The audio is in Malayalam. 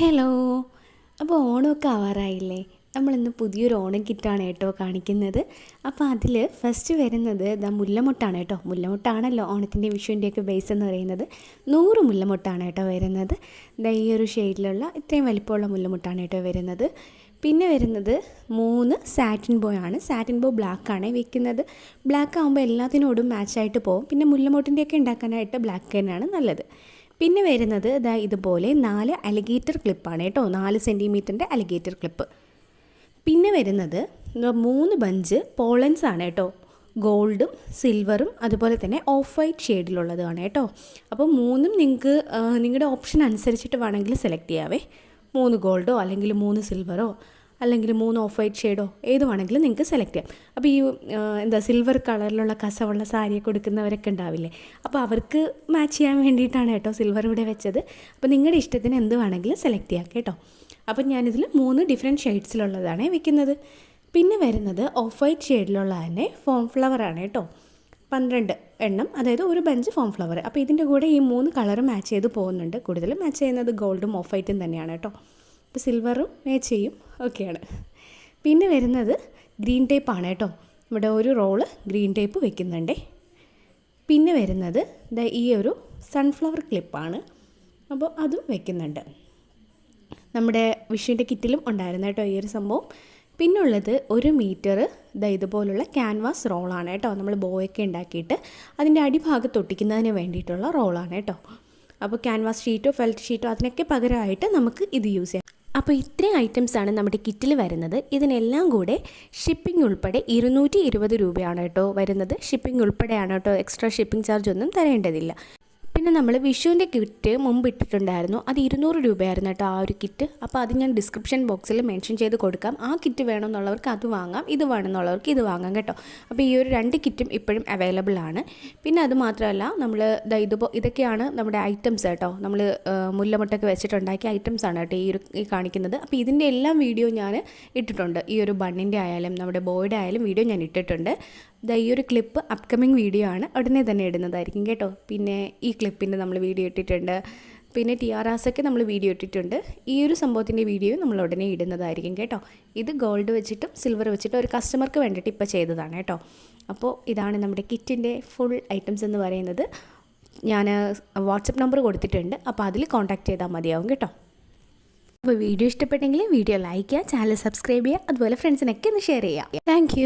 ഹലോ അപ്പോൾ ഓണമൊക്കെ ആവാറായില്ലേ? നമ്മളിന്ന് പുതിയൊരു ഓണം കിറ്റാണ് കേട്ടോ കാണിക്കുന്നത്. അപ്പോൾ അതിൽ ഫസ്റ്റ് വരുന്നത് ദാ മുല്ലമുട്ടാണ് കേട്ടോ. മുല്ലമുട്ടാണല്ലോ ഓണത്തിന്റെ വിഷുവിന്റെയൊക്കെ ബേസ് എന്ന് പറയുന്നത്. നൂറ് മുല്ലമുട്ടാണ് കേട്ടോ വരുന്നത്. ദാ ഈ ഒരു ഷെയ്ഡിലുള്ള ഇത്രയും വലിപ്പമുള്ള മുല്ലമുട്ടാണ് കേട്ടോ വരുന്നത്. പിന്നെ വരുന്നത് മൂന്ന് സാറ്റിൻ ബോ ആണ്. സാറ്റിൻ ബോ ബ്ലാക്ക് ആണ് വെക്കുന്നത്. ബ്ലാക്ക് ആകുമ്പോൾ എല്ലാത്തിനോടും മാച്ചായിട്ട് പോകും പിന്നെ മുല്ലമുട്ടിന്റെയൊക്കെ ഉണ്ടാക്കാനായിട്ട് ബ്ലാക്ക് തന്നെയാണ് നല്ലത്. പിന്നെ വരുന്നത് ഇതാ ഇതുപോലെ നാല് അലിഗേറ്റർ ക്ലിപ്പാണ് കേട്ടോ. നാല് സെന്റിമീറ്ററിന്റെ അലിഗേറ്റർ ക്ലിപ്പ് പിന്നെ വരുന്നത് മൂന്ന് ബഞ്ച് പോളൻസ് ആണ് കേട്ടോ. ഗോൾഡും സിൽവറും അതുപോലെ തന്നെ ഓഫ് വൈറ്റ് ഷെയ്ഡിലുള്ളതാണ് കേട്ടോ. അപ്പോൾ മൂന്നും നിങ്ങൾക്ക് നിങ്ങളുടെ ഓപ്ഷൻ അനുസരിച്ചിട്ട് വേണമെങ്കിൽ സെലക്ട് ചെയ്യാവേ. മൂന്ന് ഗോൾഡോ അല്ലെങ്കിൽ മൂന്ന് സിൽവറോ അല്ലെങ്കിൽ മൂന്ന് ഓഫ് വൈറ്റ് ഷെയ്ഡോ ഏത് വേണമെങ്കിലും നിങ്ങൾക്ക് സെലക്ട് ചെയ്യാം. അപ്പോൾ ഈ എന്താ സിൽവർ കളറിലുള്ള കസവുള്ള സാരി കൊടുക്കുന്നവരൊക്കെ ഉണ്ടാവില്ലേ? അപ്പോൾ അവർക്ക് മാച്ച് ചെയ്യാൻ വേണ്ടിയിട്ടാണ് കേട്ടോ സിൽവർ ഇവിടെ വെച്ചത്. അപ്പോൾ നിങ്ങളുടെ ഇഷ്ടത്തിന് എന്ത് വേണമെങ്കിലും സെലക്ട് ചെയ്യാം കേട്ടോ. അപ്പം ഞാനിതിൽ മൂന്ന് ഡിഫറെന്റ് ഷെയ്ഡ്സിലുള്ളതാണ് വെക്കുന്നത്. പിന്നെ വരുന്നത് ഓഫ് വൈറ്റ് ഷെയ്ഡിലുള്ള തന്നെ ഫോം ഫ്ലവർ ആണ് കേട്ടോ. പന്ത്രണ്ട് എണ്ണം അതായത് ഒരു ബഞ്ച് ഫോം ഫ്ലവർ അപ്പോൾ ഇതിന്റെ കൂടെ ഈ മൂന്ന് കളർ മാച്ച് ചെയ്ത് പോകുന്നുണ്ട്. കൂടുതലും മാച്ച് ചെയ്യുന്നത് ഗോൾഡും ഓഫ് വൈറ്റും തന്നെയാണ് കേട്ടോ. ഇപ്പോൾ സിൽവറും മാച്ച് ചെയ്യും ഓക്കെയാണ് പിന്നെ വരുന്നത് ഗ്രീൻ ടേപ്പ് ആണ് കേട്ടോ. ഇവിടെ ഒരു റോൾ ഗ്രീൻ ടേപ്പ് വെക്കുന്നുണ്ടേ. പിന്നെ വരുന്നത് ദാ ഈ ഒരു സൺഫ്ലവർ ക്ലിപ്പാണ് അപ്പോൾ അതും വെക്കുന്നുണ്ട്. നമ്മുടെ വിഷുവിന്റെ കിറ്റിലും ഉണ്ടായിരുന്നു കേട്ടോ ഈ ഒരു സംഭവം. പിന്നുള്ളത് ഒരു മീറ്റർ ഇതാ ഇതുപോലുള്ള ക്യാൻവാസ് റോളാണ് കേട്ടോ. നമ്മൾ ബോയൊക്കെ ഉണ്ടാക്കിയിട്ട് അതിന്റെ അടിഭാഗത്ത് ഒട്ടിക്കുന്നതിന് വേണ്ടിയിട്ടുള്ള റോളാണ് കേട്ടോ. അപ്പോൾ ക്യാൻവാസ് ഷീറ്റോ ഫെൽറ്റ് ഷീറ്റോ അതിനൊക്കെ പകരമായിട്ട് നമുക്ക് ഇത് യൂസ് ചെയ്യാം. അപ്പോൾ ഇത്രയും ഐറ്റംസ് ആണ് നമ്മുടെ കിറ്റിൽ വരുന്നത്. ഇതിനെല്ലാം കൂടെ ഷിപ്പിംഗ് ഉൾപ്പെടെ ഇരുന്നൂറ്റി ഇരുപത് രൂപയാണ് കേട്ടോ വരുന്നത്. ഷിപ്പിംഗ് ഉൾപ്പെടെയാണ് കേട്ടോ എക്സ്ട്രാ ഷിപ്പിംഗ് ചാർജ് ഒന്നും തരേണ്ടതില്ല. പിന്നെ നമ്മൾ വിഷുവിന്റെ കിറ്റ് മുമ്പ് ഇട്ടിട്ടുണ്ടായിരുന്നു അത് ഇരുന്നൂറ് രൂപയായിരുന്നു കേട്ടോ ആ ഒരു കിറ്റ്. അപ്പോൾ അത് ഞാൻ ഡിസ്ക്രിപ്ഷൻ ബോക്സിൽ മെൻഷൻ ചെയ്ത് കൊടുക്കാം. ആ കിറ്റ് വേണമെന്നുള്ളവർക്ക് അത് വാങ്ങാം ഇത് വേണമെന്നുള്ളവർക്ക് ഇത് വാങ്ങാം കേട്ടോ. അപ്പോൾ ഈ ഒരു രണ്ട് കിറ്റും ഇപ്പോഴും അവൈലബിൾ ആണ്. പിന്നെ അത് മാത്രമല്ല നമ്മൾ ഇതുപോ ഇതൊക്കെയാണ് നമ്മുടെ ഐറ്റംസ് കേട്ടോ. നമ്മൾ മുല്ലമുട്ടൊക്കെ വെച്ചിട്ടുണ്ടാക്കിയ ഐറ്റംസ് ആണ് കേട്ടോ ഈ ഒരു ഈ കാണിക്കുന്നത്. അപ്പോൾ ഇതിന്റെ എല്ലാം വീഡിയോ ഞാൻ ഇട്ടിട്ടുണ്ട്. ഈ ഒരു ബണ്ണിന്റെ ആയാലും നമ്മുടെ ബോയുടെ ആയാലും വീഡിയോ ഞാൻ ഇട്ടിട്ടുണ്ട്. ഈ ഒരു ക്ലിപ്പ് അപ്കമിങ് വീഡിയോ ആണ്. ഉടനെ തന്നെ ഇടുന്നതായിരിക്കും കേട്ടോ. പിന്നെ ഈ ക്ലിപ്പിന്റെ നമ്മൾ വീഡിയോ ഇട്ടിട്ടുണ്ട്. പിന്നെ ടി ആർ ആസൊക്കെ നമ്മൾ വീഡിയോ ഇട്ടിട്ടുണ്ട്. ഈ ഒരു സംഭവത്തിന്റെ വീഡിയോ നമ്മൾ ഉടനെ ഇടുന്നതായിരിക്കും കേട്ടോ. ഇത് ഗോൾഡ് വെച്ചിട്ടും സിൽവർ വെച്ചിട്ടും ഒരു കസ്റ്റമർക്ക് വേണ്ടിയിട്ട് ഇപ്പോൾ ചെയ്തതാണ് കേട്ടോ. അപ്പോൾ ഇതാണ് നമ്മുടെ കിറ്റിന്റെ ഫുൾ ഐറ്റംസ് എന്ന് പറയുന്നത്. ഞാൻ വാട്സപ്പ് നമ്പർ കൊടുത്തിട്ടുണ്ട്. അപ്പോൾ അതിൽ കോൺടാക്ട് ചെയ്താൽ മതിയാവും കേട്ടോ. അപ്പോൾ വീഡിയോ ഇഷ്ടപ്പെട്ടെങ്കിൽ വീഡിയോ ലൈക്ക് ചെയ്യുക ചാനൽ സബ്സ്ക്രൈബ് ചെയ്യുക അതുപോലെ ഫ്രണ്ട്സിനൊക്കെ ഒന്ന് ഷെയർ ചെയ്യുക. താങ്ക്